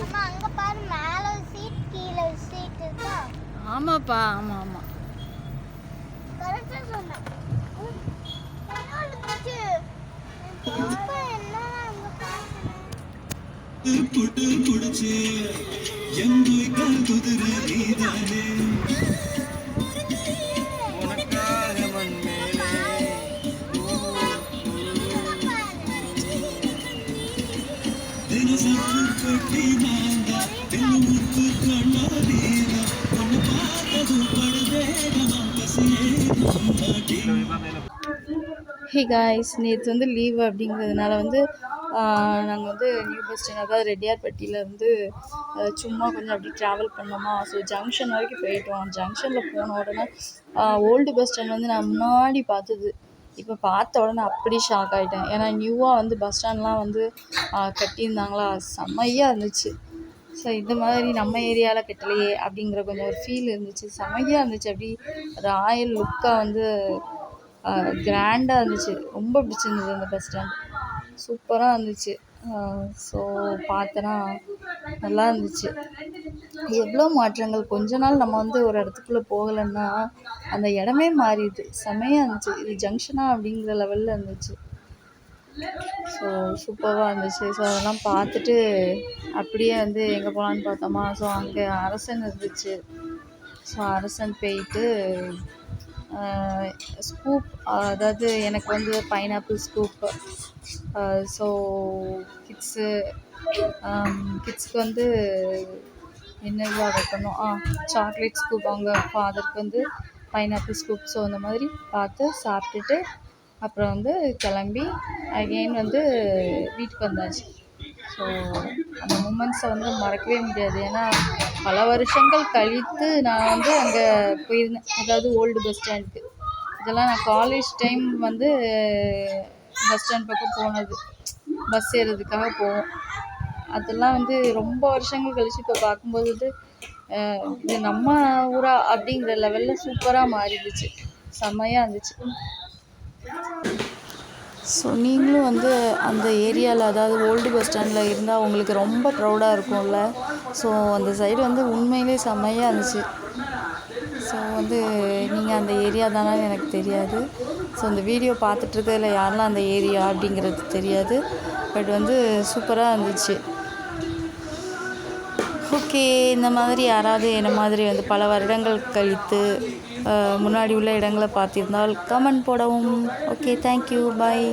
அம்மா அங்க பாரு மேல ஒரு சீட் கீழே ஒரு சீட் இருக்கா? ஆமாப்பா ஆமாம் ஆமாம் கரெக்டா சொன்னேன். புட்டு புடிச்சு எங்குய்கள் குதிரை நீதானே. ஹே காய்ஸ் நேற்று வந்து லீவு அப்படிங்கிறதுனால வந்து நாங்கள் வந்து நியூ பஸ் ஸ்டாண்ட் அதாவது ரெட்டியார்பட்டியிலேருந்து சும்மா கொஞ்சம் அப்படி ட்ராவல் பண்ணோமா? ஸோ ஜங்ஷன் வரைக்கும் போயிட்டோம். ஜங்ஷனில் போன உடனே ஓல்டு பஸ் ஸ்டாண்ட் வந்து நான் முன்னாடி பார்த்தது. இப்போ பார்த்த உடனே அப்படி ஷாக் ஆகிட்டேன் ஏன்னா நியூவாக வந்து பஸ் ஸ்டாண்ட்லாம் வந்து கட்டியிருந்தாங்களா? செம்மையாக இருந்துச்சு. ஸோ இந்த மாதிரி நம்ம ஏரியாவில் கட்டலையே அப்படிங்கிற கொஞ்சம் ஒரு ஃபீல் இருந்துச்சு. செம்மையாக இருந்துச்சு. அப்படி ராயல் லுக்காக வந்து கிராண்டாக இருந்துச்சு. ரொம்ப பிடிச்சிருந்தது அந்த பஸ் ஸ்டாண்ட் சூப்பராக இருந்துச்சு. ஸோ பார்த்தனா நல்லா இருந்துச்சு. எவ்வளோ மாற்றங்கள். கொஞ்ச நாள் நம்ம வந்து ஒரு இடத்துக்குள்ளே போகலைன்னா அந்த இடமே மாறிடுது. செமையாக இருந்துச்சு. இது ஜங்ஷனா அப்படிங்கிற லெவலில் இருந்துச்சு. ஸோ சூப்பராக இருந்துச்சு. ஸோ அதெல்லாம் பார்த்துட்டு அப்படியே வந்து எங்கே போகலான்னு பார்த்தோமா? ஸோ அங்கே அரசன் இருந்துச்சு. ஸோ அரசன் போயிட்டு ஸ்கூப் அதாவது எனக்கு வந்து பைனாப்பிள் ஸ்கூப் ஸோ கிட்ஸு கிட்ஸ்க்கு வந்து என்ன ஆர்டர் பண்ணோம் ஆ சாக்லேட் ஸ்கூப் அவங்க ஃபாதருக்கு வந்து பைனாப்பிள் ஸ்கூப் ஸோ அந்த மாதிரி பார்த்து சாப்பிட்டுட்டு அப்புறம் வந்து கிளம்பி அகெயின் வந்து வீட்டுக்கு வந்தாச்சு. ஸோ அந்த மூமெண்ட்ஸை வந்து மறக்கவே முடியாது. ஏன்னா பல வருஷங்கள் கழித்து நான் வந்து அங்கே போயிருந்தேன். அதாவது ஓல்டு பஸ் ஸ்டாண்டுக்கு இதெல்லாம் நான் காலேஜ் டைம் வந்து பஸ் ஸ்டாண்ட் பக்கம் போனது. பஸ் ஏறுறதுக்காக போவோம். அதெல்லாம் வந்து ரொம்ப வருஷங்கள் கழிச்சு இப்போ பார்க்கும்போது வந்து இது நம்ம ஊரா அப்படிங்கிற லெவலில் சூப்பராக மாறிடுச்சு. செம்மையாக இருந்துச்சு. ஸோ நீங்களும் வந்து அந்த ஏரியாவில் அதாவது ஓல்டு பஸ் ஸ்டாண்டில் இருந்தால் உங்களுக்கு ரொம்ப ப்ரௌடாக இருக்கும்ல? ஸோ அந்த சைடு வந்து உண்மையிலே செம்மையாக இருந்துச்சு. ஸோ வந்து நீங்கள் அந்த ஏரியா தானே எனக்கு தெரியாது. ஸோ அந்த வீடியோ பார்த்துட்ருக்கதில் யாரெல்லாம் அந்த ஏரியா அப்படிங்கிறது தெரியாது. பட் வந்து சூப்பராக இருந்துச்சு. ஓகே இந்த மாதிரி யாராவது என்ன மாதிரி வந்து பல வருடங்கள் கழித்து முன்னாடி உள்ள இடங்களை பார்த்திருந்தால் கமெண்ட் போடவும். Okay thank you bye